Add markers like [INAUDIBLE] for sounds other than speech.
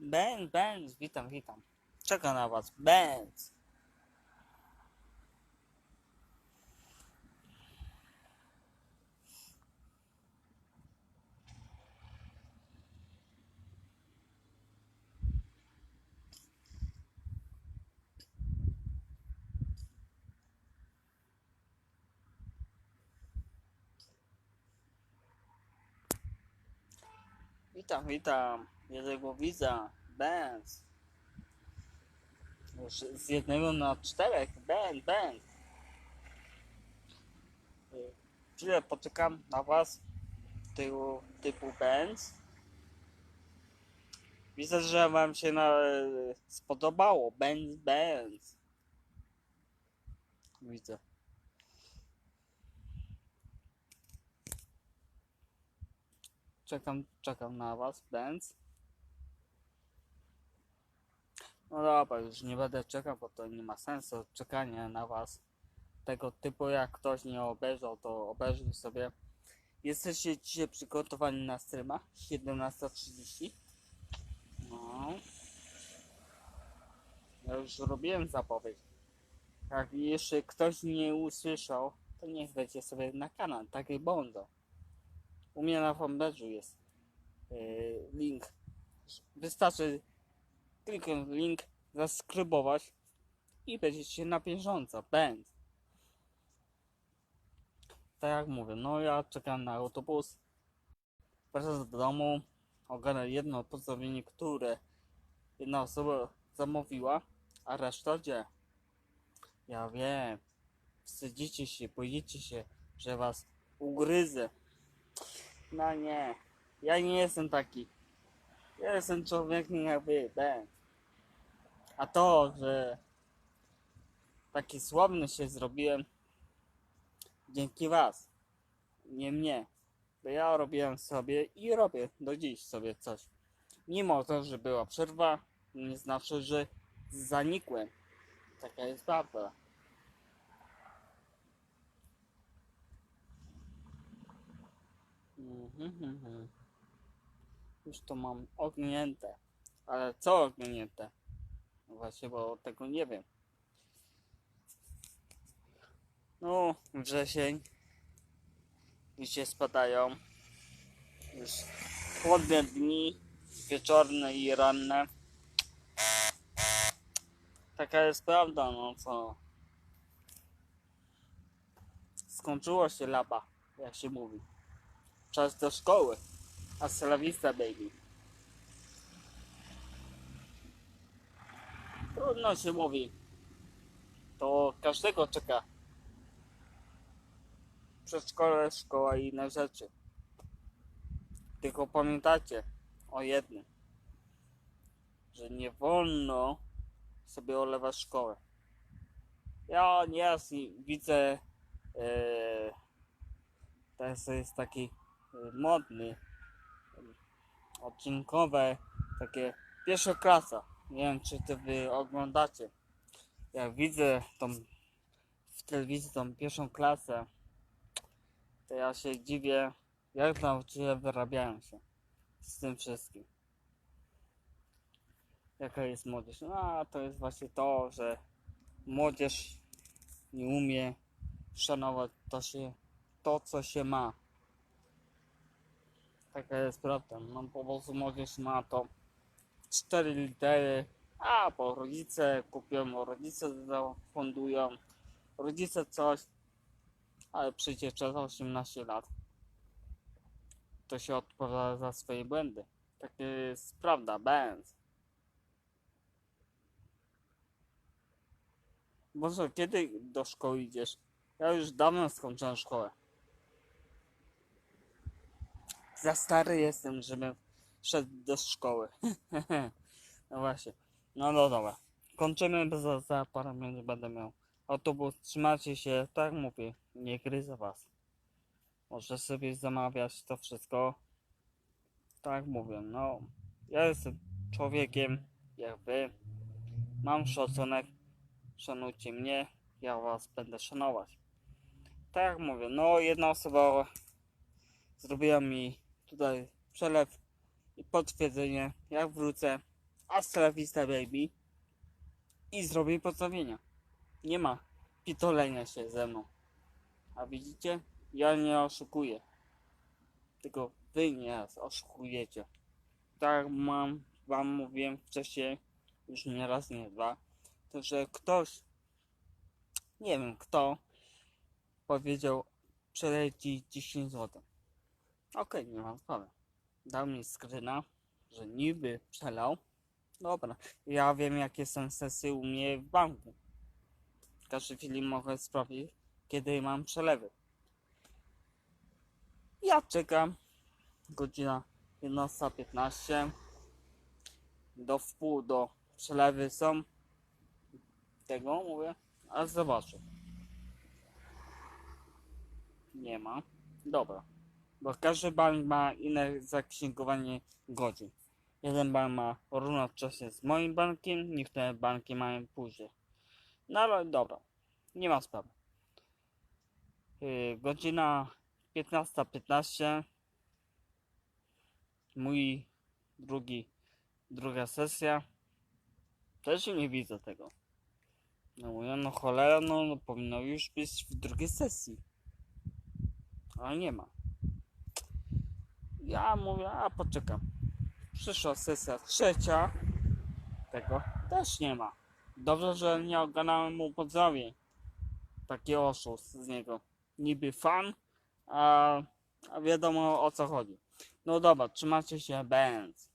Benz, Benz, witam, witam. Czeka na was, Benz. Witam, witam. Jednego widza, Benz. Już z jednego na czterech, Benz, Benz. Chwilę poczekam na was, typu, typu Benz. Widzę, że wam się na, spodobało, Benz, Benz. Widzę. Czekam, czekam na was, Benz. No dobra, już nie będę czekał, bo to nie ma sensu czekanie na was. Tego typu jak ktoś nie obejrzał, to obejrzyj sobie. Jesteście dzisiaj przygotowani na streama 17.30. No. Ja już robiłem zapowiedź. Jak jeszcze ktoś nie usłyszał, to niech wejdzie sobie na kanał, taki bondo. U mnie na fanpage'u jest yy, link. Wystarczy kliknąć link, zaskrybować i będziecie na bieżąco. Będ. Tak jak mówię, no ja czekam na autobus. Wracam do domu, ogarnę jedno pozdrowienie, które jedna osoba zamówiła, a reszta gdzie? Ja wiem. Wstydzicie się, boicie się, że was ugryzę. No nie, ja nie jestem taki. Ja jestem człowiekiem jak wy, Ben. A to, że taki sławny się zrobiłem dzięki was, nie mnie. Bo ja robiłem sobie i robię do dziś sobie coś. Mimo to, że była przerwa, nie znaczy, że zanikłem. Taka jest prawda. Mhm, mhm. Już to mam ognięte. Ale co ognięte? Właśnie, bo tego nie wiem. No, wrzesień. Liście spadają. Już chłodne dni, wieczorne i ranne. Taka jest prawda, no co. Skończyło się laba, jak się mówi. Czas do szkoły. Hasta la vista, baby. Trudno się mówi. To każdego czeka. Przedszkole, szkoła i inne rzeczy. Tylko pamiętajcie o jednym. Że nie wolno sobie olewać szkoły. Ja nieraz widzę e, teraz jest taki e, modny odcinkowe, takie pierwsza klasa. Nie wiem, czy to wy oglądacie. Jak widzę tą w telewizji tą pierwszą klasę, to ja się dziwię, jak nauczyciele wyrabiają się z tym wszystkim. Jaka jest młodzież? No, a to jest właśnie to, że młodzież nie umie szanować to, się, to co się ma. Taka jest prawda. No po prostu młodzież ma to cztery litery, a bo rodzice kupią, rodzice zafundują, rodzice coś, ale przecież przez 18 lat to się odpowiada za swoje błędy. Takie jest prawda, Benz. Boże, kiedy do szkoły idziesz? Ja już dawno skończyłem szkołę. Za stary jestem, żebym szedł do szkoły. [LAUGHS] no właśnie. No no dobra. Kończymy, bo za, za parę minut będę miał autobus. Trzymajcie się, tak mówię, nie gryzę was. Może sobie zamawiać to wszystko. Tak mówię, no. Ja jestem człowiekiem, jak wy. Mam szacunek. Szanujcie mnie, ja was będę szanować. Tak mówię, no jedna osoba zrobiła mi tutaj przelew i potwierdzenie, jak wrócę, Astra Vista Baby i zrobię pozdrowienia. Nie ma pitolenia się ze mną. A widzicie? Ja nie oszukuję. Tylko wy nie oszukujecie. Tak mam, wam mówiłem wcześniej, już nie raz, nie dwa, to że ktoś, nie wiem kto, powiedział przelej ci 10 zł. Okej, nie mam sprawy. Dał mi skryna, że niby przelał. Dobra, ja wiem jakie są sesje u mnie w banku. W każdej chwili mogę sprawdzić, kiedy mam przelewy. Ja czekam. Godzina 11.15. Do wpół do przelewy są. Tego mówię. A zobaczę. Nie ma. Dobra. Bo każdy bank ma inne zaksięgowanie godzin. Jeden bank ma równocześnie z moim bankiem, niektóre banki mają później. No ale dobra, nie ma sprawy. Yy, godzina 15.15. Mój drugi, druga sesja. Też nie widzę tego. No mówię, no cholera, no, no powinno już być w drugiej sesji. Ale nie ma. Ja mówię, a poczekam. Przyszła sesja trzecia. Tego też nie ma. Dobrze, że nie ogarnąłem mu pozdrowień. Taki oszust z niego. Niby fan, a, a wiadomo o co chodzi. No dobra, trzymacie się, bęc.